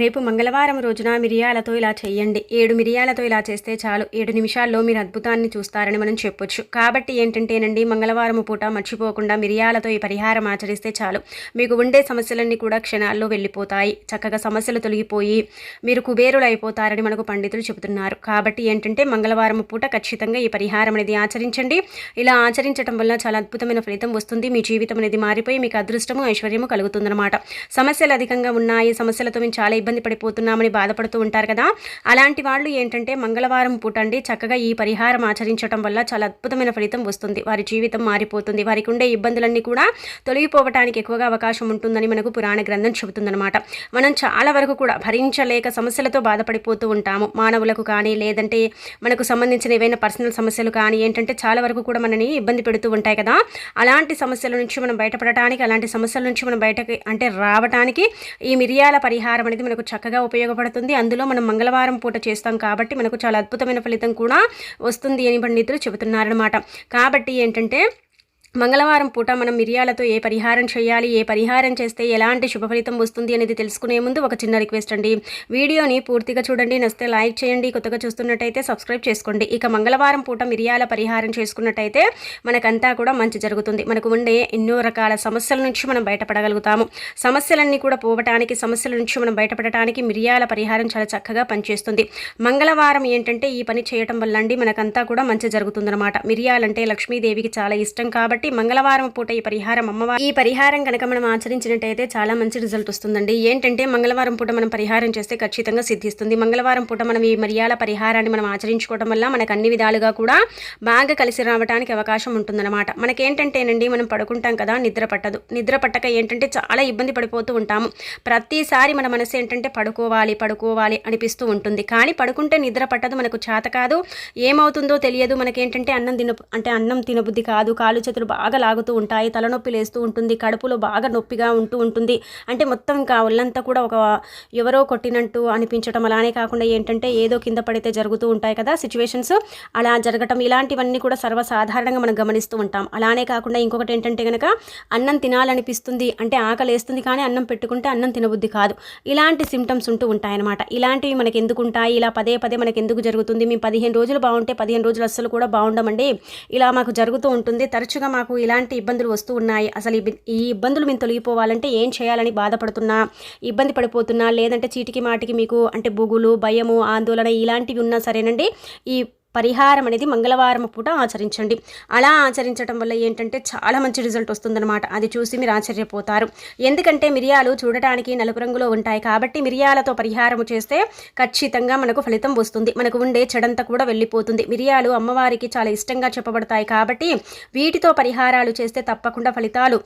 రేపు మంగళవారం రోజున మిరియాలతో ఇలా చేయండి ఏడు మిరియాలతో ఇలా చేస్తే చాలు. ఏడు నిమిషాల్లో మీరు అద్భుతాన్ని చూస్తారని మనం చెప్పొచ్చు. కాబట్టి ఏంటంటేనండి మంగళవారం పూట మర్చిపోకుండా మిరియాలతో ఈ పరిహారం ఆచరిస్తే చాలు. మీకు ఉండే సమస్యలన్నీ కూడా క్షణాల్లో వెళ్ళిపోతాయి. చక్కగా సమస్యలు తొలగిపోయి మీరు కుబేరులు అయిపోతారని మనకు పండితులు చెబుతున్నారు. కాబట్టి ఏంటంటే మంగళవారం పూట ఖచ్చితంగా ఈ పరిహారం అనేది ఆచరించండి. ఇలా ఆచరించడం వల్ల చాలా అద్భుతమైన ఫలితం వస్తుంది. మీ జీవితం అనేది మారిపోయి మీకు అదృష్టము ఐశ్వర్యము కలుగుతుందన్నమాట. సమస్యలు అధికంగా ఉన్నాయి. సమస్యలతో మేము చాలా ఇబ్బంది పడిపోతున్నామని బాధపడుతూ ఉంటారు కదా. అలాంటి వాళ్ళు ఏంటంటే మంగళవారం పూట అండి చక్కగా ఈ పరిహారం ఆచరించడం వల్ల చాలా అద్భుతమైన ఫలితం వస్తుంది. వారి జీవితం మారిపోతుంది. వారికి ఉండే ఇబ్బందులన్నీ కూడా తొలగిపోవటానికి ఎక్కువగా అవకాశం ఉంటుందని మనకు పురాణ గ్రంథం చెబుతుందన్నమాట. మనం చాలా వరకు కూడా భరించలేక సమస్యలతో బాధపడిపోతూ ఉంటాము. మానవులకు కానీ లేదంటే మనకు సంబంధించిన ఏవైనా పర్సనల్ సమస్యలు కానీ ఏంటంటే చాలా వరకు కూడా మనని ఇబ్బంది పెడుతూ ఉంటాయి కదా. అలాంటి సమస్యల నుంచి మనం బయటపడటానికి అలాంటి సమస్యల నుంచి మనం బయటకి అంటే రావడానికి ఈ మిరియాల పరిహారం అనేది మనకు చక్కగా ఉపయోగపడుతుంది. అందులో మనం మంగళవారం పూట చేస్తాం కాబట్టి మనకు చాలా అద్భుతమైన ఫలితం కూడా వస్తుంది అని పండితులు చెబుతున్నారనమాట కాబట్టి ఏంటంటే మంగళవారం పూట మనం మిరియాలతో ఏ పరిహారం చేయాలి ఏ పరిహారం చేస్తే ఎలాంటి శుభ ఫలితం వస్తుంది అనేది తెలుసుకునే ముందు ఒక చిన్న రిక్వెస్ట్ అండి. వీడియోని పూర్తిగా చూడండి నస్తే లైక్ చేయండి కొత్తగా చూస్తున్నట్టయితే సబ్స్క్రైబ్ చేసుకోండి. ఇక మంగళవారం పూట మిరియాల పరిహారం చేసుకున్నట్టయితే మనకంతా కూడా మంచి జరుగుతుంది. మనకు ఉండే ఎన్నో రకాల సమస్యల నుంచి మనం బయటపడగలుగుతాము. సమస్యలన్నీ కూడా పోవటానికి సమస్యల నుంచి మనం బయటపడటానికి మిరియాల పరిహారం చాలా చక్కగా పనిచేస్తుంది. మంగళవారం ఏంటంటే ఈ పని చేయటం వల్ల అండి మనకంతా కూడా మంచి జరుగుతుందన్నమాట. మిరియాలంటే లక్ష్మీదేవికి చాలా ఇష్టం కాబట్టి కాబట్టి మంగళవారం పూట ఈ పరిహారం అమ్మవారి ఈ పరిహారం కనుక మనం ఆచరించినట్టయితే చాలా మంచి రిజల్ట్ వస్తుందండి. ఏంటంటే మంగళవారం పూట మనం పరిహారం చేస్తే ఖచ్చితంగా సిద్ధిస్తుంది. మంగళవారం పూట మనం ఈ మరియాల పరిహారాన్ని మనం ఆచరించుకోవడం వల్ల మనకు అన్ని విధాలుగా కూడా బాగా కలిసి రావడానికి అవకాశం ఉంటుందన్నమాట. మనకేంటంటేనండి మనం పడుకుంటాం కదా నిద్ర పట్టదు. నిద్ర పట్టక ఏంటంటే చాలా ఇబ్బంది పడిపోతూ ఉంటాము. ప్రతిసారి మన మనసు ఏంటంటే పడుకోవాలి పడుకోవాలి అనిపిస్తూ ఉంటుంది. కానీ పడుకుంటే నిద్ర పట్టదు మనకు చేత కాదు. ఏమవుతుందో తెలియదు. మనకేంటంటే అన్నం తిన అంటే అన్నం తినబుద్ధి కాదు. కాలు చేతులు బాగా లాగుతూ ఉంటాయి తలనొప్పి లేస్తూ ఉంటుంది కడుపులో బాగా నొప్పిగా ఉంటూ ఉంటుంది. అంటే మొత్తం ఇంకా ఒళ్ళంతా కూడా ఒక ఎవరో కొట్టినట్టు అనిపించడం అలానే కాకుండా ఏంటంటే ఏదో కింద పడితే జరుగుతూ ఉంటాయి కదా సిచ్యువేషన్స్ అలా జరగటం ఇలాంటివన్నీ కూడా సర్వసాధారణంగా మనం గమనిస్తూ ఉంటాం. అలానే కాకుండా ఇంకొకటి ఏంటంటే కనుక అన్నం తినాలనిపిస్తుంది అంటే ఆకలేస్తుంది కానీ అన్నం పెట్టుకుంటే అన్నం తినబుద్ధి కాదు. ఇలాంటి సిమ్టమ్స్ ఉంటూ ఉంటాయన్నమాట. ఇలాంటివి మనకి ఎందుకు ఉంటాయి? ఇలా పదే పదే మనకి ఎందుకు జరుగుతుంది? మేము పదిహేను రోజులు బాగుంటే పదిహేను రోజులు అస్సలు కూడా బాగుండమండి. ఇలా మాకు జరుగుతూ ఉంటుంది. తరచుగా మాకు ఇలాంటి ఇబ్బందులు వస్తూ ఉన్నాయి. అసలు ఈ ఇబ్బందులు మేము తొలగిపోవాలంటే ఏం చేయాలని బాధపడుతున్నా ఇబ్బంది పడిపోతున్నా లేదంటే చీటికి మాటికి మీకు అంటే బుగులు భయము ఆందోళన ఇలాంటివి ఉన్నా సరేనండి. ఈ పరిహారం అనేది మంగళవారం పూట ఆచరించండి. అలా ఆచరించడం వల్ల ఏంటంటే చాలా మంచి రిజల్ట్ వస్తుందన్నమాట. అది చూసి మీరు ఆశ్చర్యపోతారు. ఎందుకంటే మిరియాలు చూడటానికి నలుపు రంగులో ఉంటాయి కాబట్టి మిరియాలతో పరిహారం చేస్తే ఖచ్చితంగా మనకు ఫలితం వస్తుంది. మనకు ఉండే చెడంతా కూడా వెళ్ళిపోతుంది. మిరియాలు అమ్మవారికి చాలా ఇష్టంగా చెప్పబడతాయి కాబట్టి వీటితో పరిహారాలు చేస్తే తప్పకుండా ఫలితాలు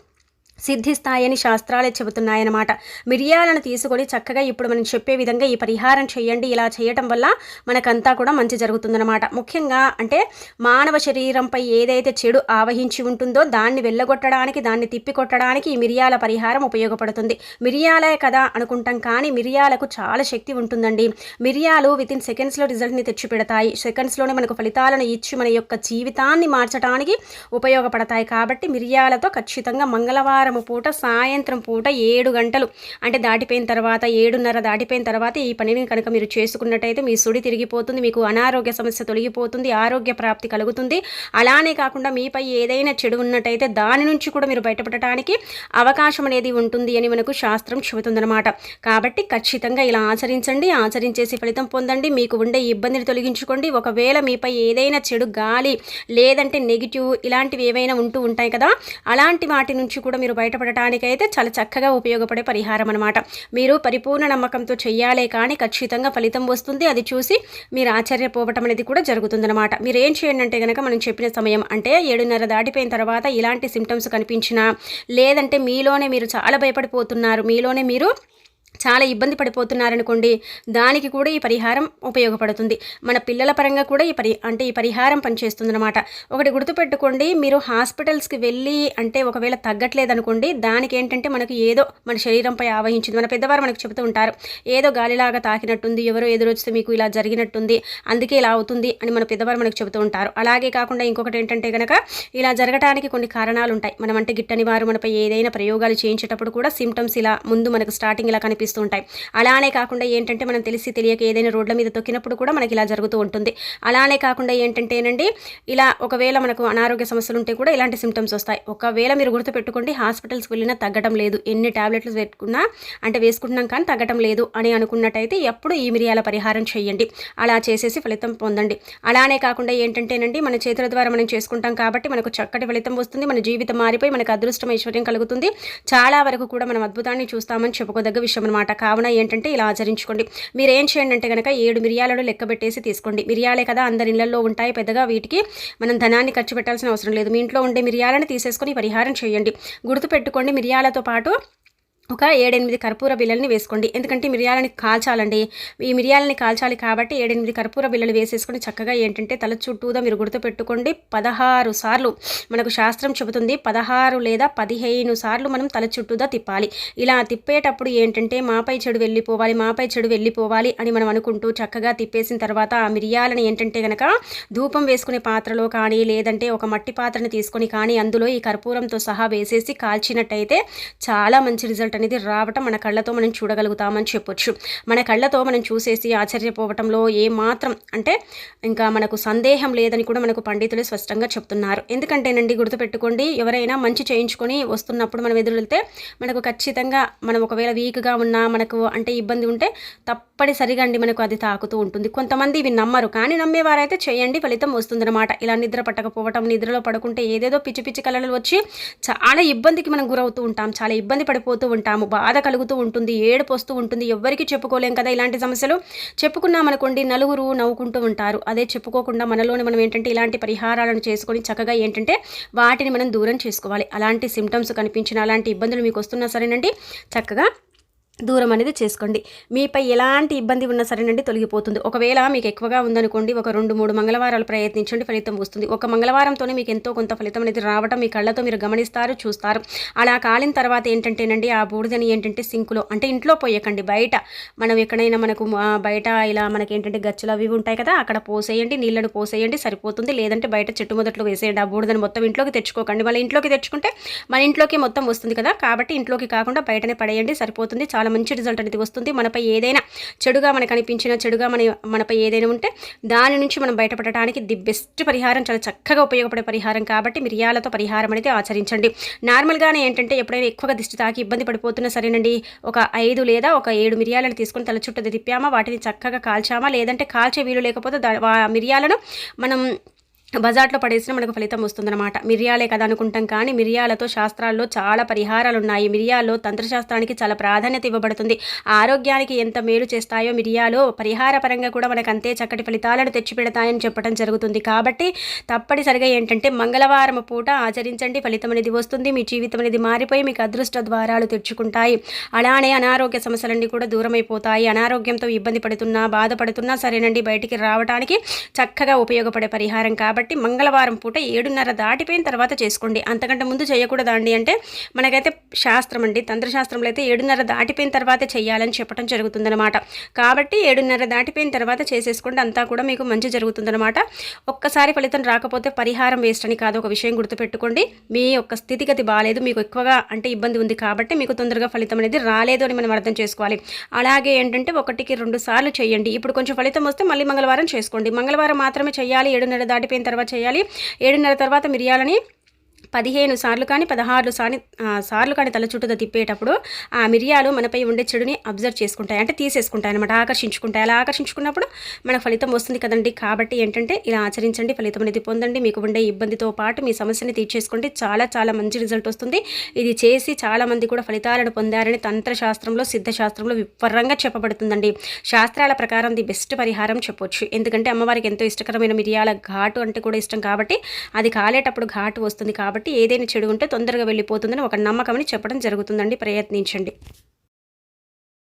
సిద్ధిస్తాయని శాస్త్రాలే చెబుతున్నాయన్నమాట. మిరియాలను తీసుకొని చక్కగా ఇప్పుడు మనం చెప్పే విధంగా ఈ పరిహారం చేయండి. ఇలా చేయటం వల్ల మనకంతా కూడా మంచి జరుగుతుందన్నమాట. ముఖ్యంగా అంటే మానవ శరీరంపై ఏదైతే చెడు ఆవహించి ఉంటుందో దాన్ని వెళ్ళగొట్టడానికి దాన్ని తిప్పికొట్టడానికి ఈ మిరియాల పరిహారం ఉపయోగపడుతుంది. మిరియాలే కదా అనుకుంటాం కానీ మిరియాలకు చాలా శక్తి ఉంటుందండి. మిరియాలు విత్ ఇన్ సెకండ్స్లో రిజల్ట్ని తెచ్చిపెడతాయి. సెకండ్స్లోనే మనకు ఫలితాలను ఇచ్చి మన యొక్క జీవితాన్ని మార్చడానికి ఉపయోగపడతాయి. కాబట్టి మిరియాలతో ఖచ్చితంగా మంగళవారం శనివారం పూట సాయంత్రం పూట ఏడు గంటలు. అంటే దాటిపోయిన తర్వాత ఏడున్నర దాటిపోయిన తర్వాత ఈ పనిని కనుక మీరు చేసుకున్నట్టయితే మీ సుడి తిరిగిపోతుంది మీకు అనారోగ్య సమస్య తొలగిపోతుంది ఆరోగ్య ప్రాప్తి కలుగుతుంది. అలానే కాకుండా మీపై ఏదైనా చెడు ఉన్నట్టయితే దాని నుంచి కూడా మీరు బయటపడటానికి అవకాశం అనేది ఉంటుంది అని మనకు శాస్త్రం చెబుతుందన్నమాట. కాబట్టి ఖచ్చితంగా ఇలా ఆచరించండి ఆచరించేసి ఫలితం పొందండి. మీకు ఉండే ఇబ్బందిని తొలగించుకోండి. ఒకవేళ మీపై ఏదైనా చెడు గాలి లేదంటే నెగిటివ్ ఇలాంటివి ఏవైనా ఉంటూ ఉంటాయి కదా అలాంటి వాటి నుంచి కూడా మీరు బయటపడటానికైతే చాలా చక్కగా ఉపయోగపడే పరిహారం అనమాట మీరు పరిపూర్ణ నమ్మకంతో చెయ్యాలే కానీ ఖచ్చితంగా ఫలితం వస్తుంది. అది చూసి మీరు ఆశ్చర్యపోవటం అనేది కూడా జరుగుతుందనమాట మీరు ఏం చేయండి అంటే కనుక మనం చెప్పిన సమయం అంటే ఏడున్నర దాటిపోయిన తర్వాత ఇలాంటి సిమ్టమ్స్ కనిపించినా లేదంటే మీలోనే మీరు చాలా భయపడిపోతున్నారు. మీలోనే మీరు చాలా ఇబ్బంది పడిపోతున్నారనుకోండి దానికి కూడా ఈ పరిహారం ఉపయోగపడుతుంది. మన పిల్లల పరంగా కూడా ఈ పరి అంటే ఈ పరిహారం పనిచేస్తుందన్నమాట. ఒకటి గుర్తుపెట్టుకోండి మీరు హాస్పిటల్స్కి వెళ్ళి అంటే ఒకవేళ తగ్గట్లేదు అనుకోండి దానికి ఏంటంటే మనకు ఏదో మన శరీరంపై ఆవహించింది. మన పెద్దవారు మనకు చెబుతూ ఉంటారు ఏదో గాలిలాగా తాకినట్టుంది ఎవరో ఎదురొస్తే మీకు ఇలా జరిగినట్టుంది అందుకే ఇలా అవుతుంది అని మన పెద్దవారు మనకు చెబుతూ ఉంటారు. అలాగే కాకుండా ఇంకొకటి ఏంటంటే కనుక ఇలా జరగడానికి కొన్ని కారణాలు ఉంటాయి మనం అంటే గిట్టని వారు మనపై ఏదైనా ప్రయోగాలు చేయించేటప్పుడు కూడా సిమ్టమ్స్ ఇలా ముందు మనకు స్టార్టింగ్ ఇలా కనిపిస్తుంది కనిపిస్తూ ఉంటాయి. అలానే కాకుండా ఏంటంటే మనం తెలిసి తెలియక ఏదైనా రోడ్ల మీద తొక్కినప్పుడు కూడా మనకి ఇలా జరుగుతూ ఉంటుంది. అలానే కాకుండా ఏంటంటేనండి ఇలా ఒకవేళ మనకు అనారోగ్య సమస్యలు ఉంటే కూడా ఇలాంటి సిమ్టమ్స్ వస్తాయి. ఒకవేళ మీరు గుర్తుపెట్టుకోండి హాస్పిటల్స్కి వెళ్ళినా తగ్గడం లేదు. ఎన్ని ట్యాబ్లెట్లు పెట్టుకున్నా అంటే వేసుకుంటున్నాం కానీ తగ్గడం లేదు అని అనుకున్నట్టయితే ఎప్పుడు ఈ మిరియాల పరిహారం చేయండి. అలా చేసేసి ఫలితం పొందండి. అలానే కాకుండా ఏంటంటేనండి మన చేతుల ద్వారా మనం చేసుకుంటాం కాబట్టి మనకు చక్కటి ఫలితం వస్తుంది. మన జీవితం మారిపోయి మనకు అదృష్టం ఐశ్వర్యం కలుగుతుంది. చాలా వరకు కూడా మనం అద్భుతాన్ని చూస్తామని చెప్పుకోదగ్గ విషయం అనమాట కావున ఏంటంటే ఇలా ఆచరించుకోండి. మీరు ఏం చేయండి అంటే కనుక ఏడు మిరియాలను లెక్క పెట్టేసి తీసుకోండి. మిరియాలే కదా అందరి ఇళ్ళలో ఉంటాయి. పెద్దగా వీటికి మనం ధనాన్ని ఖర్చు పెట్టాల్సిన అవసరం లేదు. మీ ఇంట్లో ఉండే మిరియాలను తీసేసుకొని పరిహారం చేయండి. గుర్తుపెట్టుకోండి మిరియాలతో పాటు ఒక ఏడెనిమిది కర్పూర బిళ్ళల్ని వేసుకోండి. ఎందుకంటే మిరియాలని కాల్చాలండి. ఈ మిరియాలని కాల్చాలి కాబట్టి ఏడెనిమిది కర్పూర బిళ్ళలు వేసేసుకొని చక్కగా ఏంటంటే తల చుట్టూదా మీరు గుర్తుపెట్టుకోండి పదహారు సార్లు మనకు శాస్త్రం చెబుతుంది. పదహారు లేదా పదిహేను సార్లు మనం తల చుట్టూదా తిప్పాలి. ఇలా తిప్పేటప్పుడు ఏంటంటే మాపై చెడు వెళ్ళిపోవాలి మాపై చెడు వెళ్ళిపోవాలి అని మనం అనుకుంటూ చక్కగా తిప్పేసిన తర్వాత ఆ మిరియాలని ఏంటంటే కనుక ధూపం వేసుకునే పాత్రలో కానీ లేదంటే ఒక మట్టి పాత్రని తీసుకొని కానీ అందులో ఈ కర్పూరంతో సహా వేసేసి కాల్చినట్టయితే చాలా మంచి రిజల్ట్ అనేది రావటం మన కళ్ళతో మనం చూడగలుగుతామని చెప్పొచ్చు. మన కళ్ళతో మనం చూసేసి ఆశ్చర్యపోవటంలో ఏమాత్రం అంటే ఇంకా మనకు సందేహం లేదని కూడా మనకు పండితులు స్పష్టంగా చెప్తున్నారు. ఎందుకంటేనండి గుర్తుపెట్టుకోండి ఎవరైనా మంచి చేయించుకొని వస్తున్నప్పుడు మనం ఎదురెళ్తే మనకు ఖచ్చితంగా మనం ఒకవేళ వీక్గా ఉన్నా మనకు అంటే ఇబ్బంది ఉంటే తప్పనిసరిగా అండి మనకు అది తాకుతూ ఉంటుంది. కొంతమంది ఇవి నమ్మరు కానీ నమ్మేవారైతే చేయండి ఫలితం వస్తుందన్నమాట. ఇలా నిద్ర పట్టకపోవటం నిద్రలో పడుకుంటే ఏదేదో పిచ్చి పిచ్చి కళలు వచ్చి చాలా ఇబ్బందికి మనం గురవుతూ ఉంటాం చాలా ఇబ్బంది పడిపోతూ ఉంటాం. ఉంటాము బాధ కలుగుతూ ఉంటుంది ఏడుపు వస్తూ ఉంటుంది. ఎవ్వరికీ చెప్పుకోలేం కదా ఇలాంటి సమస్యలు? చెప్పుకున్నామనుకోండి నలుగురు నవ్వుకుంటూ ఉంటారు. అదే చెప్పుకోకుండా మనలోని మనం ఏంటంటే ఇలాంటి పరిహారాలను చేసుకొని చక్కగా ఏంటంటే వాటిని మనం దూరం చేసుకోవాలి. అలాంటి సిమ్టమ్స్ కనిపించిన అలాంటి ఇబ్బందులు మీకు వస్తున్నా సరేనండి. చక్కగా దూరం అనేది చేసుకోండి. మీపై ఎలాంటి ఇబ్బంది ఉన్నా సరేనండి తొలగిపోతుంది. ఒకవేళ మీకు ఎక్కువగా ఉందనుకోండి ఒక రెండు మూడు మంగళవారాలు ప్రయత్నించండి ఫలితం వస్తుంది. ఒక మంగళవారంతోనే మీకు ఎంతో కొంత ఫలితం అనేది రావడం మీ కళ్ళతో మీరు గమనిస్తారు చూస్తారు. అలా కాలిన తర్వాత ఏంటంటేనండి ఆ బూడిదని ఏంటంటే సింకులో అంటే ఇంట్లో పోయకండి. బయట మనం ఎక్కడైనా మనకు బయట ఇలా మనకి ఏంటంటే గచ్చులు అవి ఉంటాయి కదా అక్కడ పోసేయండి నీళ్ళను పోసేయండి సరిపోతుంది. లేదంటే బయట చెట్టు మొదట్లో వేసేయండి. ఆ బూడిదని మొత్తం ఇంట్లోకి తెచ్చుకోకండి. మళ్ళీ ఇంట్లోకి తెచ్చుకుంటే మన ఇంట్లోకి మొత్తం వస్తుంది కదా కాబట్టి ఇంట్లోకి కాకుండా బయటనే పడేయండి సరిపోతుంది. చాలా చాలా మంచి రిజల్ట్ అనేది వస్తుంది. మనపై ఏదైనా చెడుగా మనకు అనిపించిన చెడుగా మన మనపై ఏదైనా ఉంటే దాని నుంచి మనం బయటపడటానికి ది బెస్ట్ పరిహారం చాలా చక్కగా ఉపయోగపడే పరిహారం కాబట్టి మిరియాలతో పరిహారం అనేది ఆచరించండి. నార్మల్గానే ఏంటంటే ఎప్పుడైనా ఎక్కువగా దిష్టి తాకి ఇబ్బంది పడిపోతున్నా సరేనండి ఒక ఐదు లేదా ఒక ఏడు మిరియాలను తీసుకొని తల చుట్టూ తిప్పామా వాటిని చక్కగా కాల్చామా? లేదంటే కాల్చే వీలు లేకపోతే మిరియాలను మనం బజార్లో పడేసిన మనకు ఫలితం వస్తుందన్నమాట. మిరియాలే కదా అనుకుంటాం కానీ మిరియాలతో శాస్త్రాల్లో చాలా పరిహారాలు ఉన్నాయి మిరియాల్లో తంత్రశాస్త్రానికి చాలా ప్రాధాన్యత ఇవ్వబడుతుంది. ఆరోగ్యానికి ఎంత మేలు చేస్తాయో మిరియాలు పరిహార పరంగా కూడా మనకు అంతే చక్కటి ఫలితాలను తెచ్చిపెడతాయని చెప్పడం జరుగుతుంది. కాబట్టి తప్పనిసరిగా ఏంటంటే మంగళవారం పూట ఆచరించండి. ఫలితం అనేది వస్తుంది. మీ జీవితం అనేది మారిపోయి మీకు అదృష్ట ద్వారాలు తెచ్చుకుంటాయి అలానే అనారోగ్య సమస్యలన్నీ కూడా దూరమైపోతాయి. అనారోగ్యంతో ఇబ్బంది పడుతున్నా బాధపడుతున్నా సరేనండి. బయటికి రావడానికి చక్కగా ఉపయోగపడే పరిహారం. కాబట్టి కాబట్టి మంగళవారం పూట ఏడున్నర దాటిపోయిన తర్వాత చేసుకోండి. అంతకంటే ముందు చేయకూడదండి అంటే మనకైతే శాస్త్రం అండి. తంత్రశాస్త్రంలో అయితే ఏడున్నర దాటిపోయిన తర్వాత చేయాలని చెప్పడం జరుగుతుందనమాట కాబట్టి ఏడున్నర దాటిపోయిన తర్వాత చేసేసుకోండి. అంతా కూడా మీకు మంచి జరుగుతుందనమాట ఒక్కసారి ఫలితం రాకపోతే పరిహారం వేస్ట్ అని కాదు. ఒక విషయం గుర్తుపెట్టుకోండి. మీ యొక్క స్థితిగతి బాగాలేదు మీకు ఎక్కువగా అంటే ఇబ్బంది ఉంది కాబట్టి మీకు తొందరగా ఫలితం అనేది రాలేదు అని మనం అర్థం చేసుకోవాలి. అలాగే ఏంటంటే ఒకటికి రెండు సార్లు చేయండి. ఇప్పుడు కొంచెం ఫలితం వస్తే మళ్ళీ మంగళవారం చేసుకోండి. మంగళవారం మాత్రమే చేయాలి. ఏడున్నర దాటిపోయిన తర్వాత చేయాలి. ఏడున్నర తర్వాత మిరియాలని పదిహేను సార్లు కానీ పదహారు సార్లు సార్లు కానీ తల చుట్టూ తిప్పేటప్పుడు ఆ మిరియాలు మనపై ఉండే చెడుని అబ్జర్వ్ చేసుకుంటాయి. అంటే తీసేసుకుంటాయి అనమాట ఆకర్షించుకుంటాయి. అలా ఆకర్షించుకున్నప్పుడు మన ఫలితం వస్తుంది కదండి. కాబట్టి ఏంటంటే ఇలా ఆచరించండి. ఫలితం అనేది పొందండి. మీకు ఉండే ఇబ్బందితో పాటు మీ సమస్యని తీర్చేసుకోండి. చాలా చాలా మంచి రిజల్ట్ వస్తుంది. ఇది చేసి చాలామంది కూడా ఫలితాలను పొందారని తంత్రశాస్త్రంలో సిద్ధశాస్త్రంలో విపరంగా చెప్పబడుతుందండి. శాస్త్రాల ప్రకారం ది బెస్ట్ పరిహారం చెప్పొచ్చు. ఎందుకంటే అమ్మవారికి ఎంతో ఇష్టకరమైన మిరియాల ఘాటు అంటే కూడా ఇష్టం కాబట్టి అది కాలేటప్పుడు ఘాటు వస్తుంది. కాబట్టి కాబట్టి ఏదైనా చెడు ఉంటే తొందరగా వెళ్ళిపోతుందని ఒక నమ్మకం చెప్పడం జరుగుతుందండి. ప్రయత్నించండి.